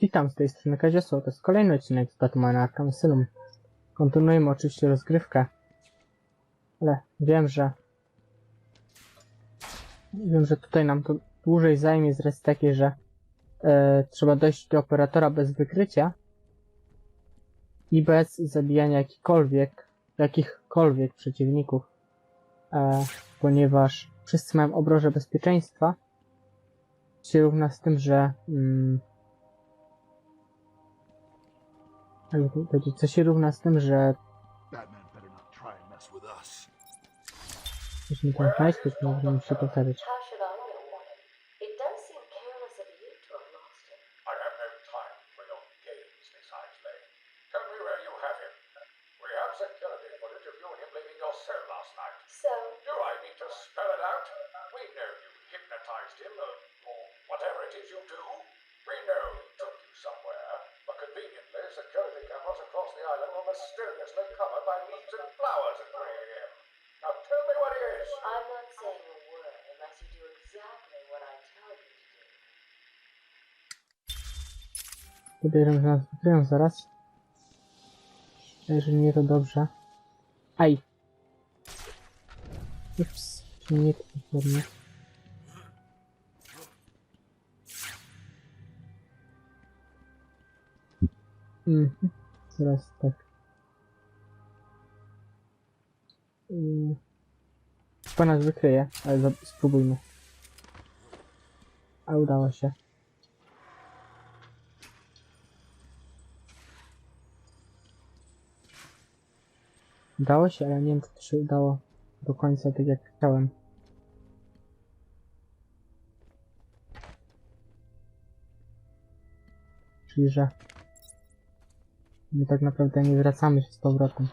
Witam z tej strony Kaziosło, to jest kolejny odcinek z Batmana Arkham Asylum. Kontynuujemy oczywiście rozgrywkę. Ale wiem, że... Wiem, że tutaj nam to dłużej zajmie z racji takiej, że e, trzeba dojść do operatora bez wykrycia i bez zabijania jakichkolwiek, jakichkolwiek przeciwników. E, ponieważ wszyscy mają obroże bezpieczeństwa, się równa z tym, że mm, jakby to powiedzieć, co się równa z tym, że Batman better not try and mess with us. musimy tam znaleźć, to możemy się powtarzać. How should I know what? It does seem careless of you to were mysteriously covered by leaves and flowers at 3 a.m. Now tell me what he is. I'm not saying a word unless you do exactly what I tell you to do. Podejrzewam, że nas wykryją zaraz. Jeżeli nie, to dobrze. Aj! Ups, się nie pewnie. Mhm, zaraz tak. Chyba nas wykryje, ale spróbujmy. A udało się. Udało się, ale nie wiem, czy udało do końca tak jak chciałem. Czyli, że my tak naprawdę nie wracamy się z powrotem.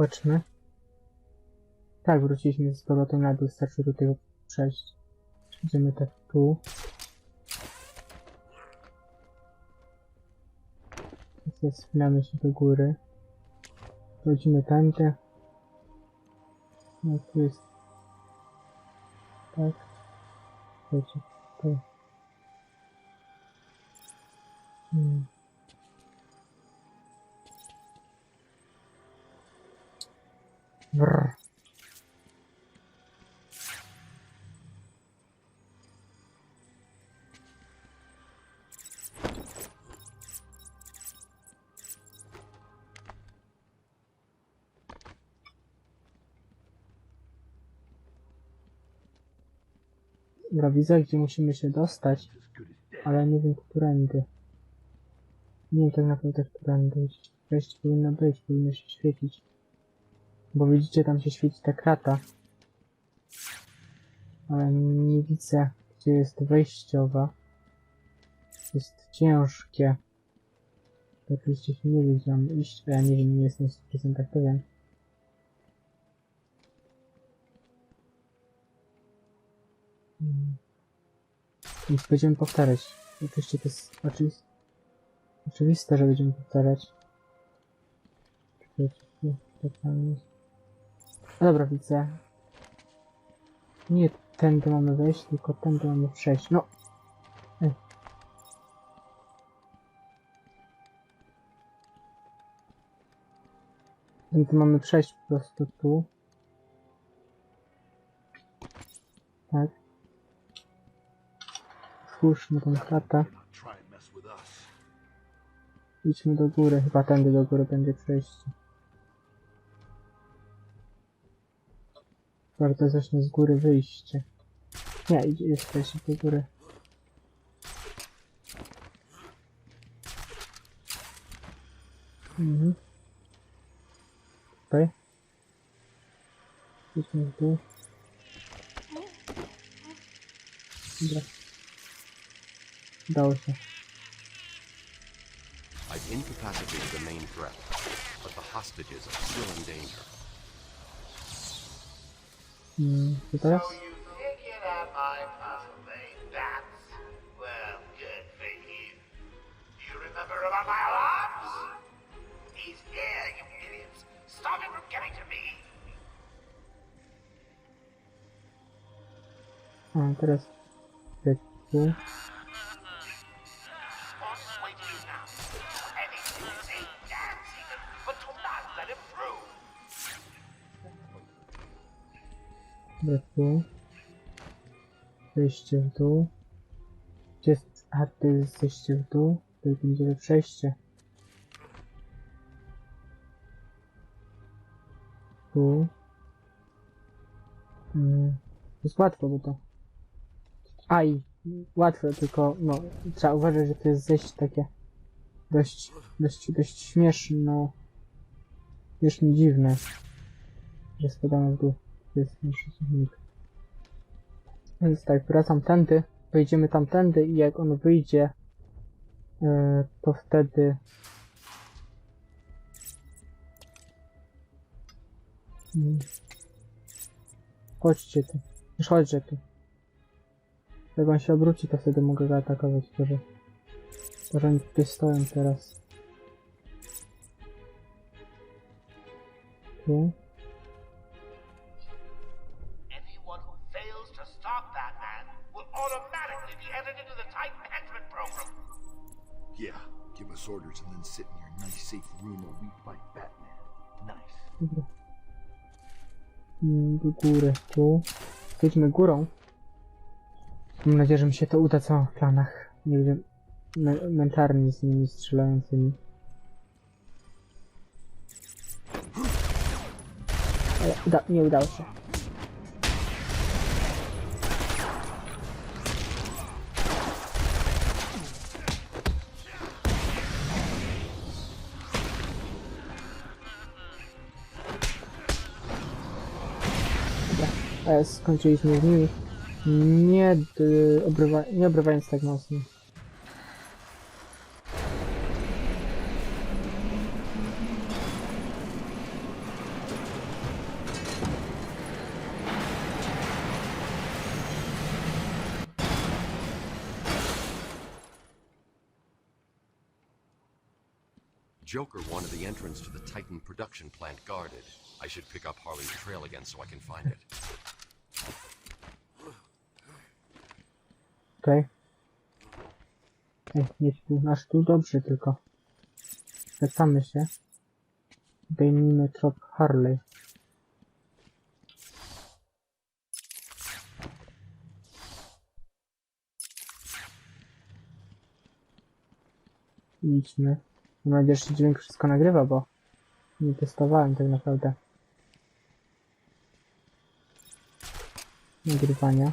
Patrzmy. Tak, wróciliśmy z powrotem na dół, starczy do tego przejść. Idziemy tak tu. Teraz wspinamy się do góry. Wchodzimy tędy. No tu jest... Tak. Słuchajcie, to... Hmm. Brr. Dobra, widzę, gdzie musimy się dostać, ale nie wiem, którędy. Nie wiem tak naprawdę, którędy. Wejście powinno być, powinno się świecić. Bo widzicie, tam się świeci ta krata. Ale nie widzę, gdzie jest wejściowa. Jest ciężkie. To oczywiście się nie wie, gdzie iść, a ja nie wiem, nie jestem w 100% pewien. Hmm. Więc będziemy powtarzać. Oczywiście to jest oczywiste, oczywiste że będziemy powtarzać. Dobra, widzę. Nie tędy mamy wejść, tylko tędy mamy przejść. No! Ej. Tędy mamy przejść po prostu tu. Tak. Spójrzmy tą kratę. Idźmy do góry, chyba tędy do góry będzie przejście. Warto zacznę z góry wyjście. Nie, idzie, jest przejście do góry. Mhm. Tutaj. Idźmy w dół. Dobra. Udało się. I've incapacitated the main threat, but the hostages are still in danger. Mm? So you figured my? That's well, good for? He's here, you. Stop him from getting to me. A, teraz... Tu. Tu. Przejście w dół. Gdzie jest... A, to jest zejście w dół. To będzie przejście. Tu. Mm. Jest łatwo, bo to... A i łatwe, tylko no, trzeba uważać, że to jest zejście takie dość, dość, dość śmieszne, śmiesznie dziwne, że spadamy w dół. To jest nasz przeciwnik. Więc tak, wracam tędy, wejdziemy tamtędy i jak on wyjdzie, e, to wtedy... Chodźcie tu. Już chodźcie tu. Jak on się obróci, to wtedy mogę go atakować. To, że oni tutaj stoją teraz. Tu. Dobra. Do góry, tu. Jedźmy górą. Mam nadzieję, że mi się to uda, co mam w planach. Nie wiem, męczarni z nimi strzelającymi. Ale uda nie udało się. Skończyliśmy z nimi. Nie, obrywa, nie obrywając tak mocno. Joker wanted the entrance to the Titan production plant guarded. I should pick up Harley's trail again so I can find it. Okej. Ej, jedź tu, aż tu dobrze tylko. Wracamy się. Zdejmijmy trop Harley. Idźmy. Mam nadzieję, że dźwięk wszystko nagrywa, bo nie testowałem tak naprawdę. Nagrywania.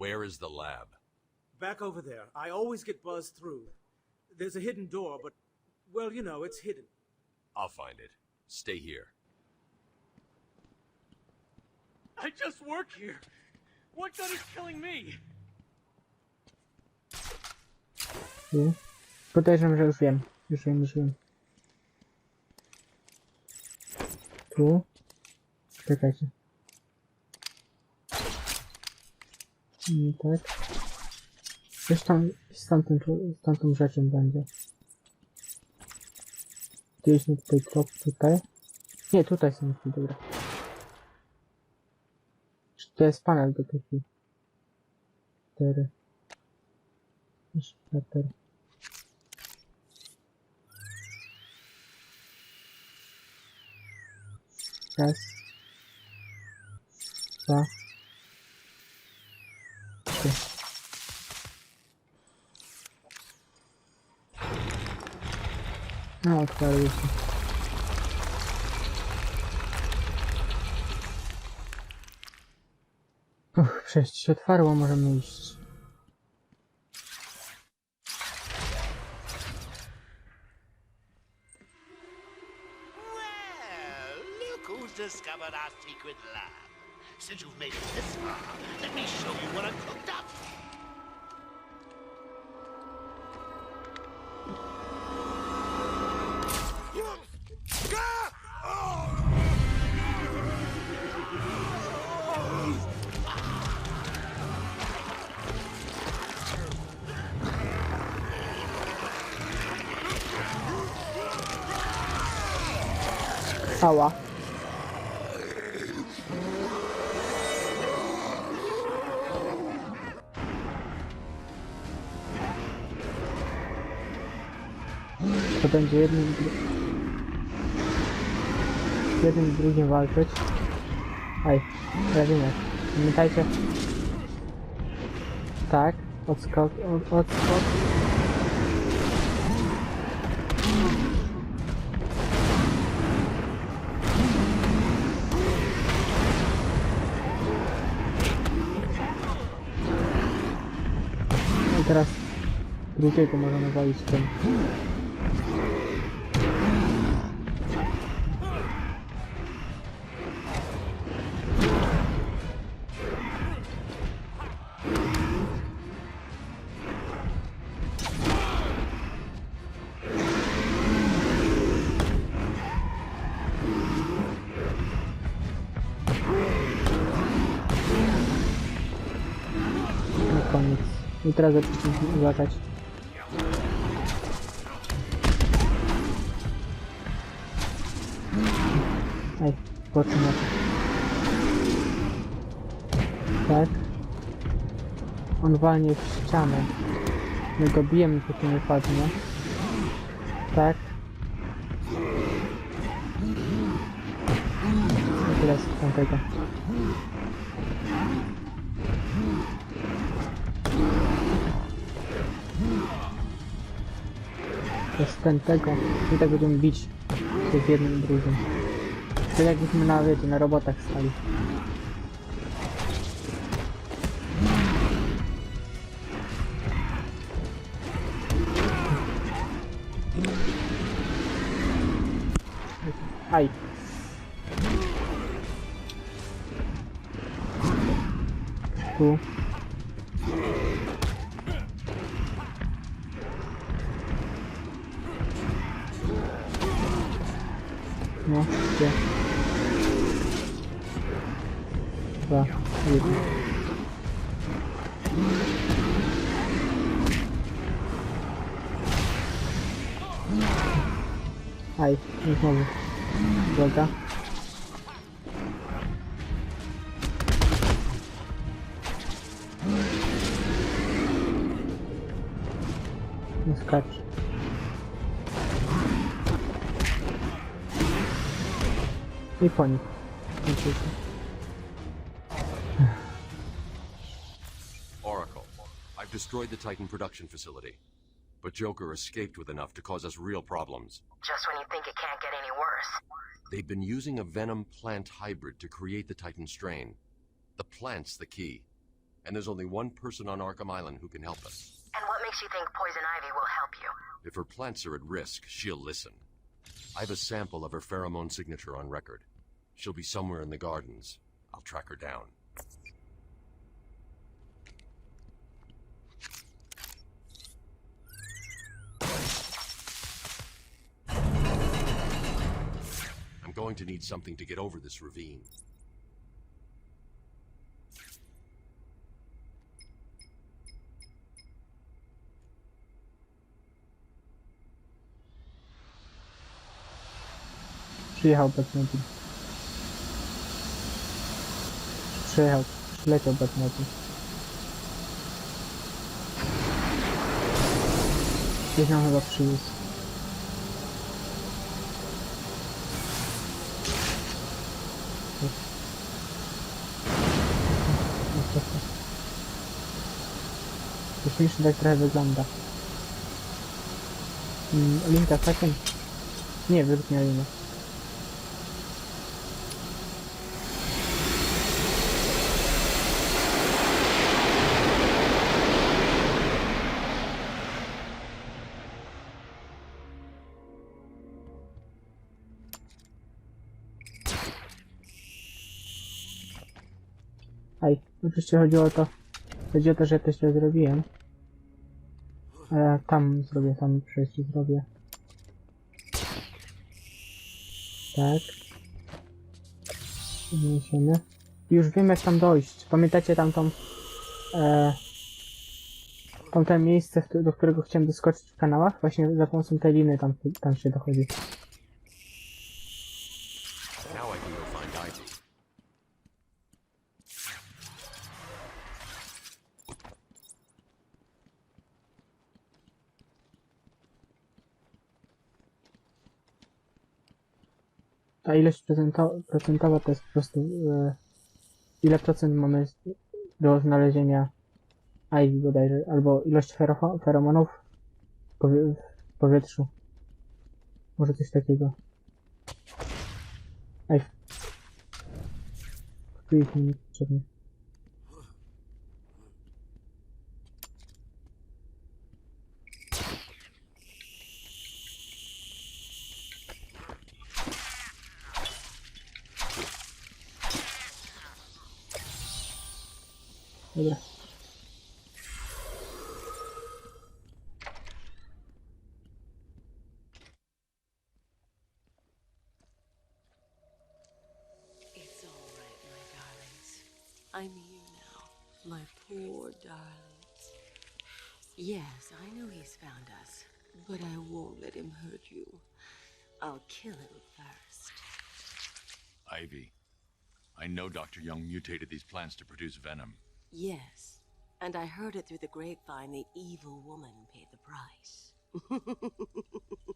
Where is the lab? Back over there. I always get buzzed through. There's a hidden door, but, well, you know, it's hidden. I'll find it. Stay here. I just work here. What good is killing me? Tu. Podejrzewam, że już wiem. Już wiem, już wiem. Tu. Czekajcie. I tak. Coś tam z tamtym, z tamtą rzeczą będzie. Gdzieś mi tutaj trop tutaj. Nie, tutaj są dobra. Czy to jest panel do takich? Cztery. Cztery. Raz. Dwa. No, otwarły się. Uff, przejście się otwarło, możemy iść. Discovered our secret lab. Since you've made it this far, let me show you what I've cooked up. Cała. To będzie jednym jednym i drugim walczyć. Aj, prawie nie. Pamiętajcie. Tak, odskok, od, odskok. Drugiego możemy walić tym. Na koniec. I teraz zacznijmy uważać. Ej, poczynę. Tak. On walnie w ścianę. My go bijemy, póki nie padnie. Tak. I teraz tamtego. To jest ten tego. I tak będziemy bić tych jednym drugim. Tak jakbyśmy na, wiecie, na robotach stali. Aj. Tu. Nie skacz. I po nich. Kończycie. Oracle, I've destroyed the Titan production facility. But Joker escaped with enough to cause us real problems. Just when you think it can't get any worse. They've been using a venom plant hybrid to create the Titan strain. The plant's the key. And there's only one person on Arkham Island who can help us. And what makes you think Poison Ivy will help you? If her plants are at risk, she'll listen. I have a sample of her pheromone signature on record. She'll be somewhere in the gardens. I'll track her down. I'm going to need something to get over this ravine. Przyjechał Batmobil. Przyjechał, przyleciał Batmobil. Gdzieś nam chyba przywiózł. Śmiesznie tak trochę wygląda. Mm, Linka takiem? Nie, linę. Aj, oczywiście chodziło o to, chodzi o to, że ja to źle zrobiłem. Ale tam zrobię, tam przejście zrobię. Tak. Zniesiemy. Już wiem jak tam dojść. Pamiętacie tamtą... E, tamte miejsce, do którego chciałem doskoczyć w kanałach? Właśnie za pomocą tej liny tam, tam się dochodzi. Now I can go find Ivy. Ta ilość procento- procentowa to jest po prostu e, ile procent mamy do znalezienia Ivy bodajże, albo ilość feromonów w, powie- w powietrzu. Może coś takiego. Ej. Tu ich nie potrzebnie. I'm here now. My poor darlings. Yes, I know he's found us, but I won't let him hurt you. I'll kill him first. Ivy. I know Dr. Young mutated these plants to produce venom. Yes, and I heard it through the grapevine the evil woman paid the price.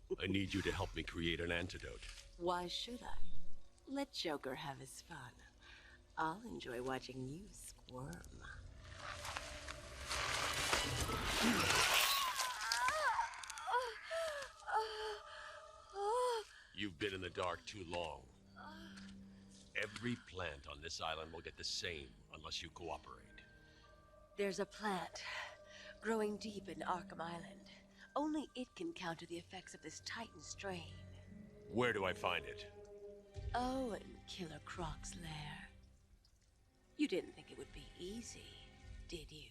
I need you to help me create an antidote. Why should I? Let Joker have his fun. I'll enjoy watching you squirm. You've been in the dark too long. Every plant on this island will get the same unless you cooperate. There's a plant growing deep in Arkham Island. Only it can counter the effects of this Titan strain. Where do I find it? Oh, in Killer Croc's lair. You didn't think it would be easy, did you?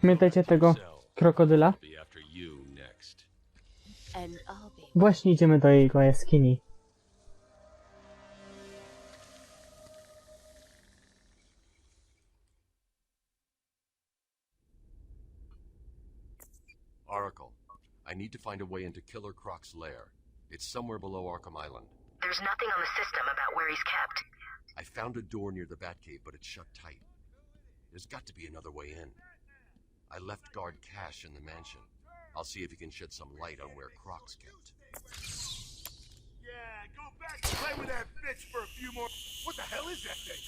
Pamiętajcie tego krokodyla? I'll be after you next. And I'll be Właśnie idziemy do jego jaskini. Oracle, I need to find a way into Killer Croc's lair. It's somewhere below Arkham Island. There's nothing on the system about where he's kept. I found a door near the Batcave, but it's shut tight. There's got to be another way in. I left guard Cash in the mansion. I'll see if he can shed some light on where Croc's kept. Yeah, go back and play with that bitch for a few more. What the hell is that thing?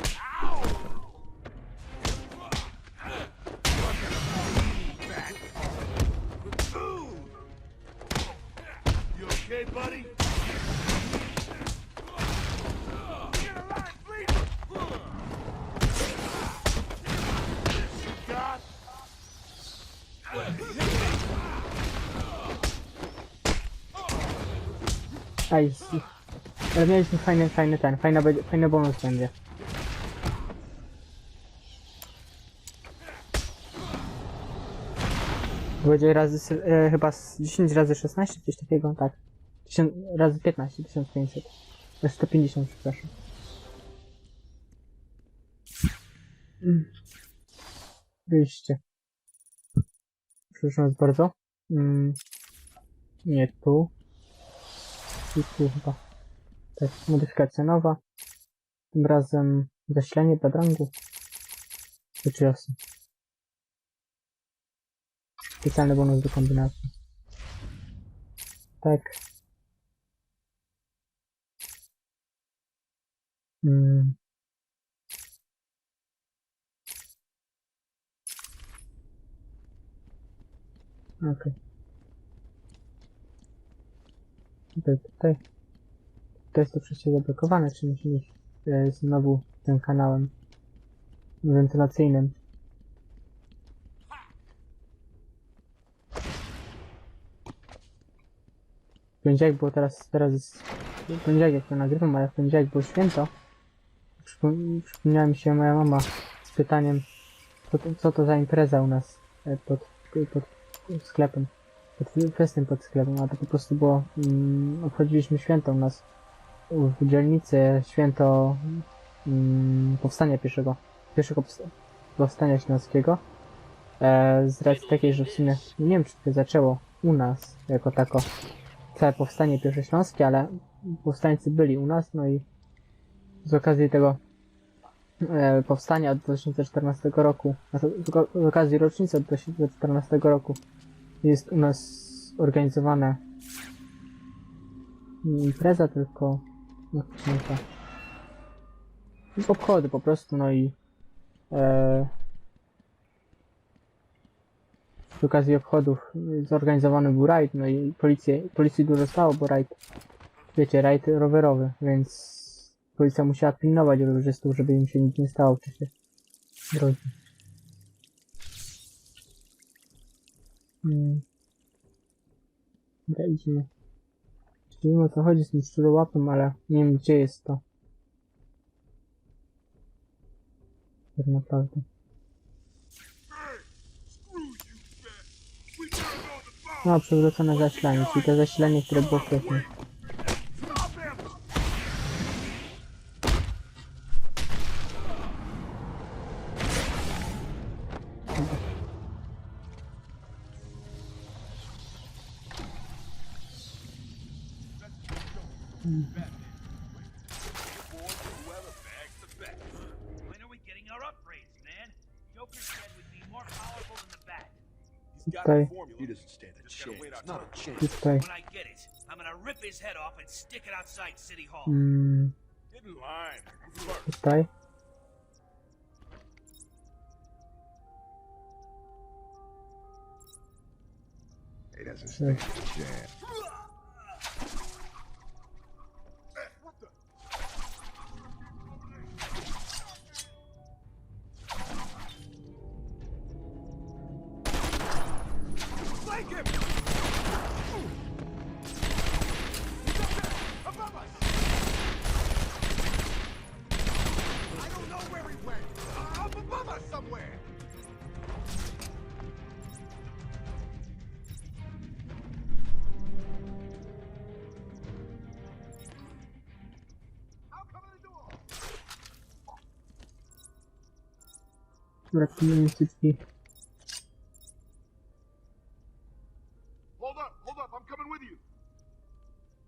Ow! Okay, buddy? Aj, ale mieliśmy fajny, fajny ten, fajny, fajny bonus będzie. Będzie razy, e, chyba z 10 razy 16, coś takiego, tak. 1000 razy 15, 1500. E, 150, przepraszam. Mm. Wyjście. Przepraszam bardzo. Mm. Nie tu. I tu chyba. Tak, modyfikacja nowa. Tym razem zasilanie badrangu. Rzecz jasna. Specjalny bonus do kombinacji. Tak. Mm. Okej. Tutaj, tutaj. To jest to przejście zablokowane, czy musimy iść e, znowu tym kanałem wentylacyjnym. Jak było teraz, teraz jest poniedziałek jak to nagrywam, ale w poniedziałek było święto. Przypom- przypomniała mi się moja mama z pytaniem, co to, co to za impreza u nas e, pod, pod sklepem, pod festyn pod sklepem, a to po prostu było, mm, obchodziliśmy święto u nas w dzielnicy, święto mm, powstania pierwszego, pierwszego powsta- powstania śląskiego. E, z racji takiej, że w sumie nie wiem, czy to zaczęło u nas jako tako całe powstanie pierwszośląskie, ale powstańcy byli u nas, no i z okazji tego e, powstania od 2014 roku, a z, okazji rocznicy od 2014 roku jest u nas organizowana nie impreza, tylko się nazywa? obchody po prostu, no i e, z okazji obchodów zorganizowany był rajd, no i policji, policji dużo stało, bo rajd, wiecie, rajd rowerowy, więc policja musiała pilnować rowerzystów, żeby im się nic nie stało w czasie drogi. Hmm. Idziemy. Nie wiem o co chodzi z tym szczurołapem, ale nie wiem gdzie jest to. Tak naprawdę. No, przywrócone zasilanie, czyli to zasilanie, które było wcześniej. Not a chance. tutaj. When I get it, I'm gonna rip his head off and stick it outside City Hall. Mm, Get in line. tutaj. He doesn't stand a chance. Somewhere. Brakuje you.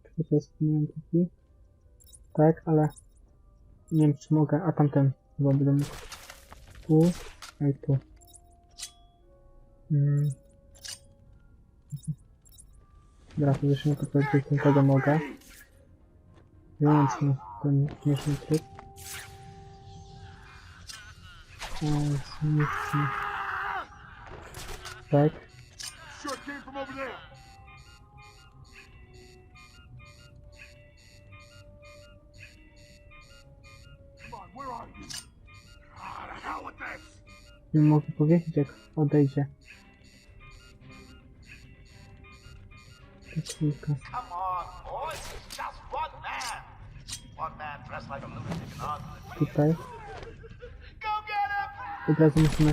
Tutaj jest cycki. Tak, ale nie wiem czy mogę, a tamten chyba będę mógł. Tu, a i tu. Mm. Dobra, to jeszcze nie pokazuję, tego mogę. Wyłączmy ten śmieszny tryb. E, zmniejszmy. Tak. Sure Nie mogę powiedzieć jak odejdzie. To chwilkę. Come on, boys. It's just one man. One man dressed like a lunatic and armed with a Tutaj. Go get him! Od razu musimy...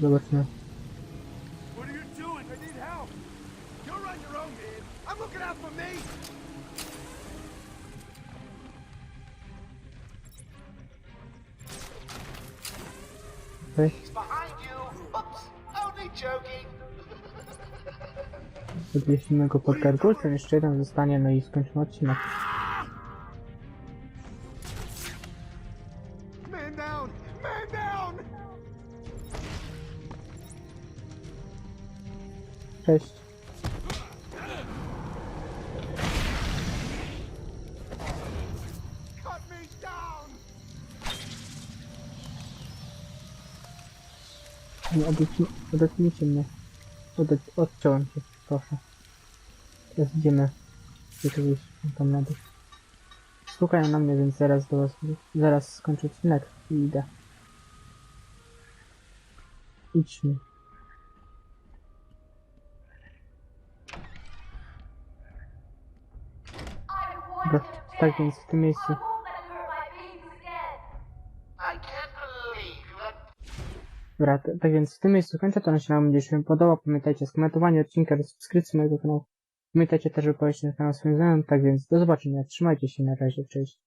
Zobaczmy. Joking. Podwiesimy go pod gargulcem, jeszcze jeden zostanie, no i skończymy odcinek. Nie, odetnij, odetnijcie mnie. Odet, odciąłem się, proszę. Teraz idziemy do czegoś tam na dół. Słuchają na mnie, więc zaraz do was, zaraz skończę odcinek i idę. Idźmy. Dobra, tak więc w tym miejscu I can't believe you let Dobra, tak więc w tym miejscu kończę to, jeśli wam będzie się podobał, pamiętajcie o skomentowaniu odcinka, do subskrypcji mojego kanału. Pamiętajcie też, by powiedzieć na kanał swoim znajomym, tak więc do zobaczenia, trzymajcie się, na razie, cześć.